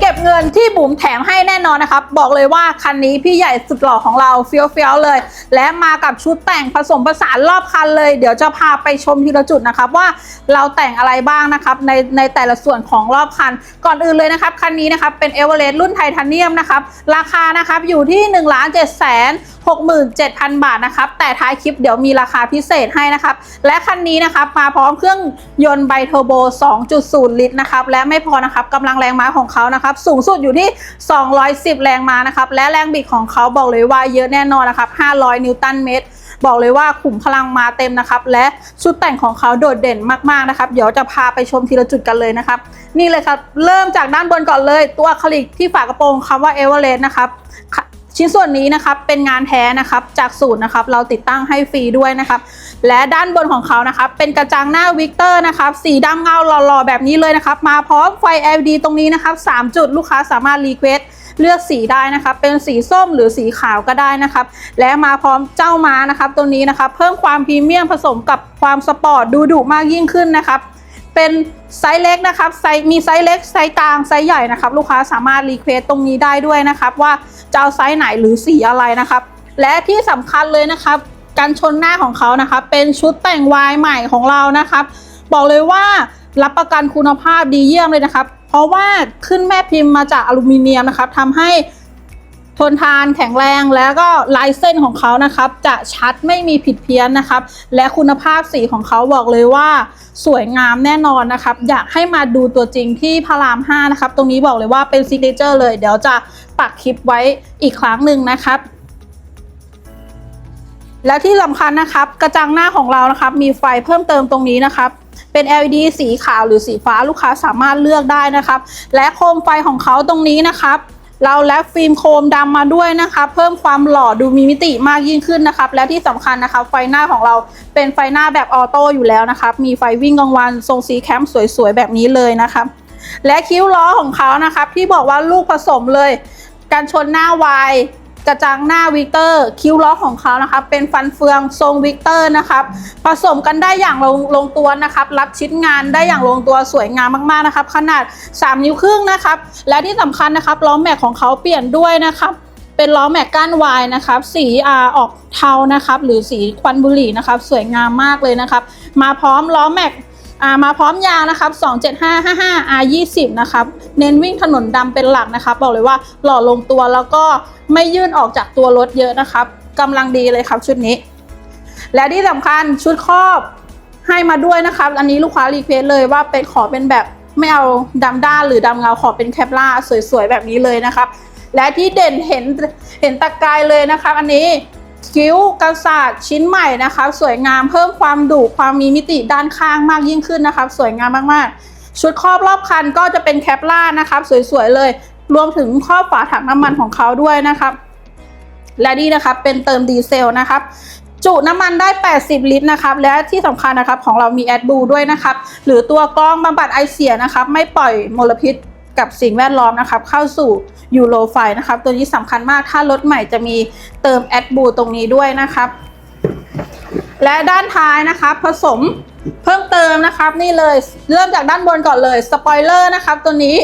เก็บเงินที่บุ๋มแถมให้แน่นอนนะครับ บอกเลยว่าคันนี้พี่ใหญ่สุดหล่อของเราเฟี้ยวๆเลย และมากับชุดแต่งผสมผสานรอบคันเลย เดี๋ยวจะพาไปชมทีละจุดนะครับว่าเราแต่งอะไรบ้างนะครับในในแต่ละส่วนของรอบคัน ก่อนอื่นเลยนะครับคันนี้นะครับเป็นเอเวอเรสต์รุ่นไทเทเนียมนะครับราคานะครับอยู่ที่1นึ่งล้านเจ็ดแสน67,000บาทนะครับแต่ท้ายคลิปเดี๋ยวมีราคาพิเศษให้นะครับและคันนี้นะครับมาพร้อมเครื่องยนต์ไบเทอร์โบ 2.0 ลิตรนะครับและไม่พอนะครับกำลังแรงม้าของเขานะครับสูงสุดอยู่ที่ 210 แรงม้านะครับและแรงบิดของเขาบอกเลยว่าเยอะแน่นอนนะครับ500นิวตันเมตร บอกเลยว่าขุมพลังมาเต็มนะครับ และชุดแต่งของเขาโดดเด่นมากๆนะครับ เดี๋ยวจะพาไปชมทีละจุดกันเลยนะครับ นี่เลยครับ เริ่มจากด้านบนก่อนเลย ตัวอะคริลิกที่ฝากระโปรงคำว่าเอเวอเรสต์นะครับชิ้นส่วนนี้นะครับเป็นงานแท้นะครับจากศูนย์นะครับเราติดตั้งให้ฟรีด้วยนะครับและด้านบนของเขานะครับเป็นกระจังหน้าวิกเตอร์นะครับสีดำเงาหล่อๆแบบนี้เลยนะครับมาพร้อมไฟ LED ตรงนี้นะครับ3จุดลูกค้าสามารถรีเควส เลือกสีได้นะครับ เป็นสีส้มหรือสีขาวก็ได้นะครับ และมาพร้อมเจ้าม้านะครับ ตัวนี้นะครับ เพิ่มความพรีเมียมผสมกับความสปอร์ตดูดุมากยิ่งขึ้นนะครับเป็นไซส์เล็กนะครับไซส์มีไซส์เล็กไซส์กลางไซส์ใหญ่นะครับ ลูกค้าสามารถรีเควสตรงนี้ได้ด้วยนะครับ ว่าจะเอาไซส์ไหนหรือสีอะไรนะครับ และที่สำคัญเลยนะครับ การชนหน้าของเขานะครับ เป็นชุดแต่งวายใหม่ของเรานะครับ บอกเลยว่ารับประกันคุณภาพดีเยี่ยมเลยนะครับ เพราะว่าขึ้นแม่พิมพ์มาจากอลูมิเนียมนะครับทำให้ทนทานแข็งแรงแล้วก็ลายเส้นของเขานะครับ จะชัดไม่มีผิดเพี้ยนนะครับ และคุณภาพสีของเขาบอกเลยว่า สวยงามแน่นอนนะครับ อยากให้มาดูตัวจริงที่พระราม 5 นะครับ ตรงนี้บอกเลยว่าเป็นซิกเนเจอร์เลย เดี๋ยวจะปักคลิปไว้อีกครั้งหนึ่งนะครับ แล้วที่สำคัญนะครับ กระจังหน้าของเรานะครับ มีไฟเพิ่มเติมตรงนี้นะครับ เป็น LED สีขาวหรือสีฟ้าลูกค้าสามารถเลือกได้นะครับ และโคมไฟของเขาตรงนี้นะครับ เราแลบฟิล์มโคมดำมาด้วยนะคะเพิ่มความหล่อดูมีมิติมากยิ่งขึ้นนะครับ และที่สำคัญนะคะไฟหน้าของเราเป็นไฟหน้าแบบออโต้อยู่แล้วนะครับ มีไฟวิ่งกลางวันทรงสีแคมสวยๆแบบนี้เลยนะครับ และคิ้วล้อของเขานะครับที่บอกว่าลูกผสมเลย การชนหน้าวาย ระจังหน้าวิกเตอร์คิ้วล้อของเขานะครับเป็นฟันเฟืองทรงวิกเตอร์นะครับผสมกันได้อย่างลงลงตัวนะครับรับชิ้นงานได้อย่างลงตัวสวยงามมากๆนะครับ ขนาด 3 นิ้วครึ่งนะครับ และที่สำคัญนะครับล้อแม็กของเขาเปลี่ยนด้วยนะครับเป็นล้อแม็กก้านวายนะครับสีอาออกเทานะครับหรือสีควันบุหรี่นะครับสวยงามมากเลยนะครับ มาพร้อมล้อแม็ก มาพร้อมยางนะครับ 27555 R20 นะครับ เน้นวิ่งถนนดำเป็นหลักนะครับ บอกเลยว่าหล่อลงตัวแล้วก็ไม่ยื่นออกจากตัวรถเยอะนะครับกำลังดีเลยครับชุดนี้ และที่สำคัญชุดครอบให้มาด้วยนะครับ อันนี้ลูกค้ารีเควสเลยว่าเป็นขอเป็นแบบไม่เอาดำด้านหรือดำเงาขอเป็นแคปล่าสวยๆแบบนี้เลยนะครับ และที่เด่นเห็นเห็นตะกายเลยนะครับ อันนี้ คิ้วกระสาดชิ้นใหม่นะคะสวยงามเพิ่มความดุความมีมิติด้านข้างมากยิ่งขึ้นนะครับสวยงามมากๆ ชุดครอบรอบคันก็จะเป็นแคปล่านะครับสวยๆเลย รวมถึงครอบฝาถังน้ำมันของเขาด้วยนะครับและนี่นะครับเป็นเติมดีเซลนะครับจุน้ำมันได้ 80 ลิตรนะครับ และที่สำคัญนะครับของเรามีแอดบูด้วยนะครับ หรือตัวกรองบำบัดไอเสียนะครับ ไม่ปล่อยมลพิษ กับสิ่งแวดล้อมนะครับเข้าสู่ยูโรไฟนะครับตัวนี้สำคัญมากถ้ารถใหม่จะมีเติมแอดบูตรงนี้ด้วยนะครับ และด้านท้ายนะครับผสมเพิ่มเติมนะครับนี่เลยเริ่มจากด้านบนก่อนเลยสปอยเลอร์นะครับตัวนี้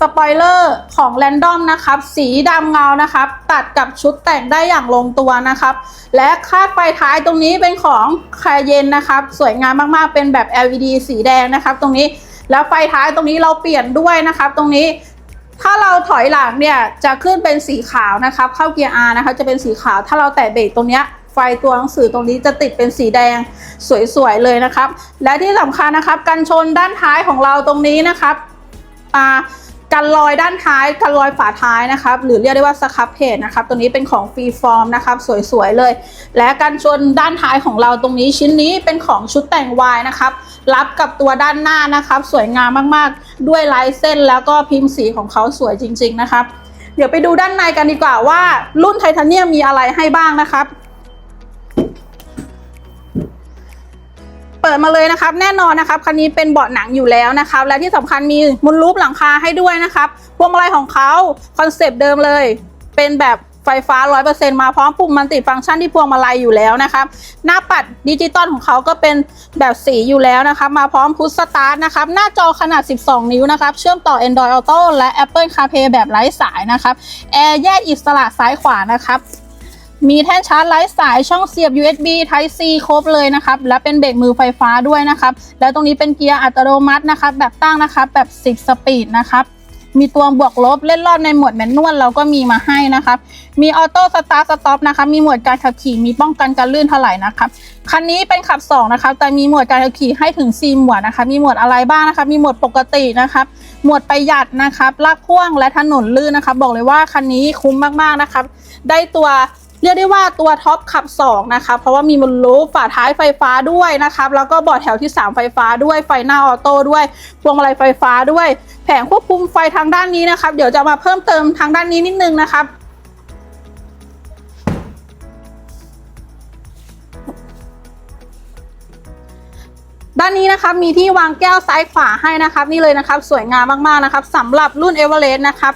สปอยเลอร์ของแรนดอมนะครับ สีดำเงานะครับ ตัดกับชุดแต่งได้อย่างลงตัวนะครับ และคาดไฟท้ายตรงนี้เป็นของคาเยนนะครับ สวยงามมากๆ เป็นแบบ LED สีแดงนะครับ ตรงนี้ แล้วไฟท้ายตรงนี้เราเปลี่ยนด้วยนะครับ ตรงนี้ถ้าเราถอยหลังเนี่ยจะขึ้นเป็นสีขาวนะครับเข้าเกียร์ R นะคะจะเป็นสีขาว ถ้าเราแตะเบรกตรงเนี้ยไฟตัวหนังสือตรงนี้จะติดเป็นสีแดงสวยๆเลยนะครับ และที่สำคัญนะครับกันชนด้านท้ายของเราตรงนี้นะครับอ่า กันรอยด้านท้ายกันรอยฝาท้ายนะครับหรือเรียกได้ว่าสครับเพจนะครับตัวนี้เป็นของฟรีฟอร์มนะครับสวยๆเลย และกันชนด้านท้ายของเราตรงนี้ชิ้นนี้เป็นของชุดแต่งวายนะครับรับกับตัวด้านหน้านะครับ สวยงามมากๆ ด้วยลายเส้นแล้วก็พิมพ์สีของเขาสวยจริง ๆนะครับ เดี๋ยวไปดูด้านในกันดีกว่าว่ารุ่นไทเทเนียมมีอะไรให้บ้างนะครับ ปิดมาเลยนะครับ แน่นอนนะครับคันนี้เป็นเบาะหนังอยู่แล้วนะครับ และที่สำคัญมีมุนรูปหลังคาให้ด้วยนะครับพวงมาลัยของเขาคอนเซปต์เดิมเลย เป็นแบบไฟฟ้า 100%มาพร้อมปุ่มมันติฟังก์ชันที่พวงมาลัยอยู่แล้วนะครับ หน้าปัดดิจิตอลของเขาก็เป็นแบบสีอยู่แล้วนะครับ มาพร้อมพุชสตาร์ทนะครับ หน้าจอขนาด 12 นิ้วนะครับ เชื่อมต่อ Android Auto และ Apple CarPlay แบบไร้สายนะครับ แอร์แยกอิสระซ้ายขวานะครับ มีแท่นชาร์จไร้สายช่องเสียบ USB Type C ครบเลยนะครับ และเป็นเบรกมือไฟฟ้าด้วยนะครับ แล้วตรงนี้เป็นเกียร์อัตโนมัตินะครับ แบบตั้งนะครับ แบบ6สปีดนะครับ มีตัวบวกลบเล่นรอบในหมวดแมนนวลเราก็มีมาให้นะครับ มีออโต้สตาร์ทสต็อปนะคะ มีหมวดการขับขี่มีป้องกันการลื่นถลายนะครับ คันนี้เป็นขับ2นะครับ แต่มีหมวดการขับขี่ให้ถึง 4 หมวดนะคะ มีหมวดอะไรบ้างนะคะ มีหมวดปกตินะครับหมวดประหยัดนะครับ ลากพ่วงและถนนลื่นนะครับ บอกเลยว่าคันนี้คุ้มมากๆนะครับ ได้ตัว เรียกได้ว่าตัวท็อปขับ 2 นะคะ เพราะว่ามีบนลูฝาท้ายไฟฟ้าด้วยนะครับแล้วก็เบาะแถวที่ 3 ไฟฟ้าด้วยไฟหน้าออโต้ด้วยพวงมาลัยไฟฟ้าด้วย แผงควบคุมไฟทางด้านนี้นะครับ เดี๋ยวจะมาเพิ่มเติมทางด้านนี้นิดนึงนะครับด้านนี้นะครับมีที่วางแก้วซ้ายขวาให้นะครับ นี่เลยนะครับ สวยงามมากๆนะครับสำหรับรุ่นเอเวอเรสต์นะครับ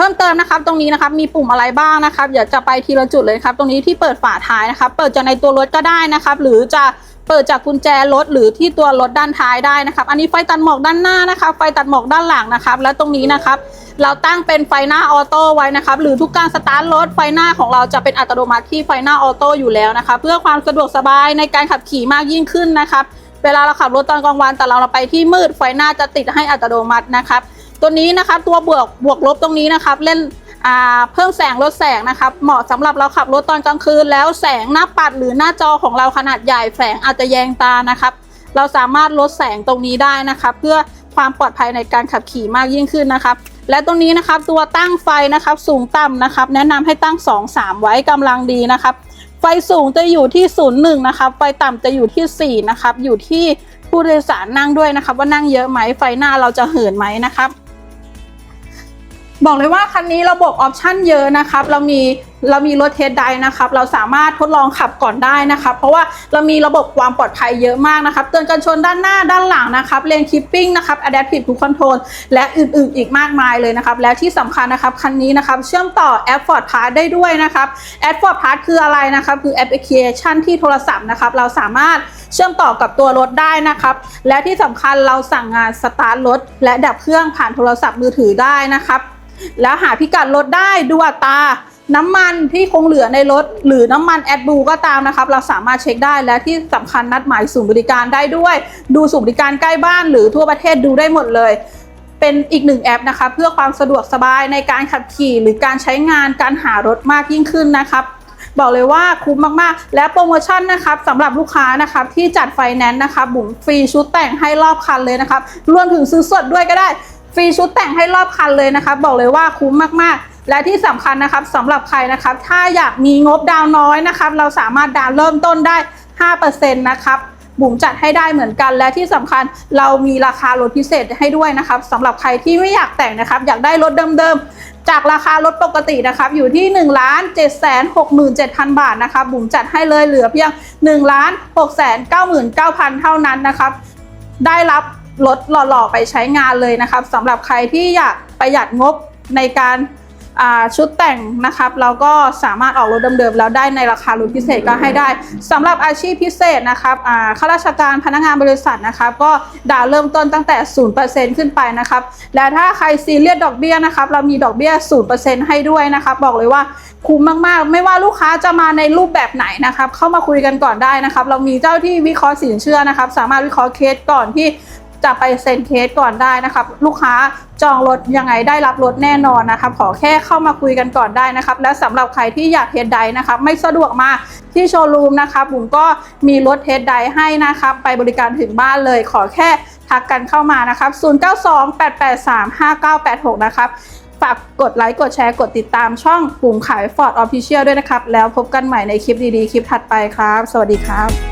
พิ่มเติมนะครับตรงนี้นะครับมีปุ่มอะไรบ้างนะครับเดี๋ยวจะไปทีละจุดเลยครับ ตรงนี้ที่เปิดฝาท้ายนะครับ เปิดจากในตัวรถก็ได้นะครับ หรือจะเปิดจากกุญแจรถหรือที่ตัวรถด้านท้ายได้นะครับ อันนี้ไฟตัดหมอกด้านหน้านะครับ ไฟตัดหมอกด้านหลังนะครับ และตรงนี้นะครับ เราตั้งเป็นไฟหน้าออโต้ไว้นะครับ หรือทุกการสตาร์ทรถไฟหน้าของเราจะเป็นอัตโนมัติที่ไฟหน้าออโต้อยู่แล้วนะคะ เพื่อความสะดวกสบายในการขับขี่มากยิ่งขึ้นนะครับ เวลาเราขับรถตอนกลางวันแต่เราเราไปที่มืดไฟหน้าจะติดให้อัตโนมัตินะครับ ตัวนี้นะครับตัวบวกบวกลบตรงนี้นะครับ เล่นเพิ่มแสงลดแสงนะครับ เหมาะสำหรับเราขับรถตอนกลางคืน แล้วแสงหน้าปัดหรือหน้าจอของเราขนาดใหญ่แสงอาจจะแยงตานะครับ เราสามารถลดแสงตรงนี้ได้นะครับ เพื่อความปลอดภัยในการขับขี่มากยิ่งขึ้นนะครับ และตรงนี้นะครับตัวตั้งไฟนะครับสูงต่ำนะครับ แนะนำให้ตั้ง 2 3 ไว้กำลังดีนะครับ ไฟสูงจะอยู่ที่ 0 1 นะครับ ไฟต่ำจะอยู่ที่ 4 นะครับ อยู่ที่ผู้โดยสารนั่งด้วยนะครับ ว่านั่งเยอะไหมไฟหน้าเราจะเหินไหมนะครับ บอกเลยว่าคันนี้ระบบออปชั่นเยอะนะครับ เรามีเรามีรถเทสไดนะครับ เราสามารถทดลองขับก่อนได้นะครับ เพราะว่าเรามีระบบความปลอดภัยเยอะมากนะครับ เตือนกันชนด้านหน้าด้านหลังนะครับเลนคิปปิ้งนะครับ Adaptive Cruise Control และอื่นๆ อีกมากมายเลยนะครับ และที่สำคัญนะครับ คันนี้นะครับ เชื่อมต่อแอป Ford Pass ได้ด้วยนะครับแอป Ford Pass คืออะไรนะครับ คือแอปพลิเคชันที่โทรศัพท์นะครับ เราสามารถเชื่อมต่อกับตัวรถได้นะครับ และที่สำคัญเราสั่งงานสตาร์ทรถและดับเครื่องผ่านโทรศัพท์มือถือได้นะครับ แล้วหาพิกัดรถได้ดูอัตราน้ำมันที่คงเหลือในรถ หรือน้ำมันแอดบูก็ตามนะครับ เราสามารถเช็คได้และที่สำคัญนัดหมายศูนย์บริการได้ด้วย ดูศูนย์บริการใกล้บ้านหรือทั่วประเทศดูได้หมดเลย เป็นอีกหนึ่งแอปนะคะ เพื่อความสะดวกสบายในการขับขี่ หรือการใช้งานการหารถมากยิ่งขึ้นนะครับบอกเลยว่าคุ้มมากๆ และโปรโมชั่นนะครับสำหรับลูกค้านะครับที่จัดไฟแนนซ์นะครับบุ๋มฟรีชุดแต่งให้รอบคันเลยนะครับรวมถึงซื้อสดด้วยก็ได้ ฟรีชุดแต่งให้รอบคันเลยนะครับ บอกเลยว่าคุ้มมากๆ และที่สำคัญนะครับสำหรับใครนะครับ ถ้าอยากมีงบดาวน์น้อยนะครับ เราสามารถดาวน์เริ่มต้นได้ 5%นะครับบุ๋มจัดให้ได้เหมือนกันและที่สำคัญเรามีราคาลดพิเศษให้ด้วยนะครับสำหรับใครที่ไม่อยากแต่งนะครับ อยากได้รถเดิมๆ จากราคารถปกตินะครับ อยู่ที่1นึ่งล้านเจ็ดแสนหกหมื่นเจ็ดพันบาทนะครับบุ๋มจัดให้เลยเหลือเพียง1นึ่งล้านหกแสนเก้าหมื่นเก้าพันเท่านั้นนะครับ ได้รับ รถหล่อๆไปใช้งานเลยนะครับสำหรับใครที่อยากประหยัดงบในการชุดแต่งนะครับเราก็สามารถออกรถเดิมๆแล้วได้ในราคาลดพิเศษก็ให้ได้สำหรับอาชีพพิเศษนะครับข้าราชการพนักงานบริษัทนะครับก็ดาวเริ่มต้นตั้งแต่ 0%ขึ้นไปนะครับและถ้าใครซีเรียสดอกเบี้ยนะครับเรามีดอกเบี้ย 0%ให้ด้วยนะครับบอกเลยว่าคุ้มมากๆ ไม่ว่าลูกค้าจะมาในรูปแบบไหนนะครับเข้ามาคุยกันก่อนได้นะครับเรามีเจ้าที่วิเคราะห์สินเชื่อนะครับสามารถวิเคราะห์เคสก่อนที่ จะไปเซ็นเคสก่อนได้นะครับ ลูกค้าจองรถยังไงได้รับรถแน่นอนนะครับขอแค่เข้ามาคุยกันก่อนได้นะครับ และสำหรับใครที่อยากเทสไดนะครับไม่สะดวกมาที่โชว์รูมนะครับผมก็มีรถเทสไดให้นะครับ ไปบริการถึงบ้านเลยขอแค่ทักกันเข้ามานะครับ 0928835986 นะครับฝากกดไลค์ กดแชร์ กดติดตามช่องปุ่มขาย Ford Official ด้วยนะครับ แล้วพบกันใหม่ในคลิปดีๆ คลิปถัดไปครับ สวัสดีครับ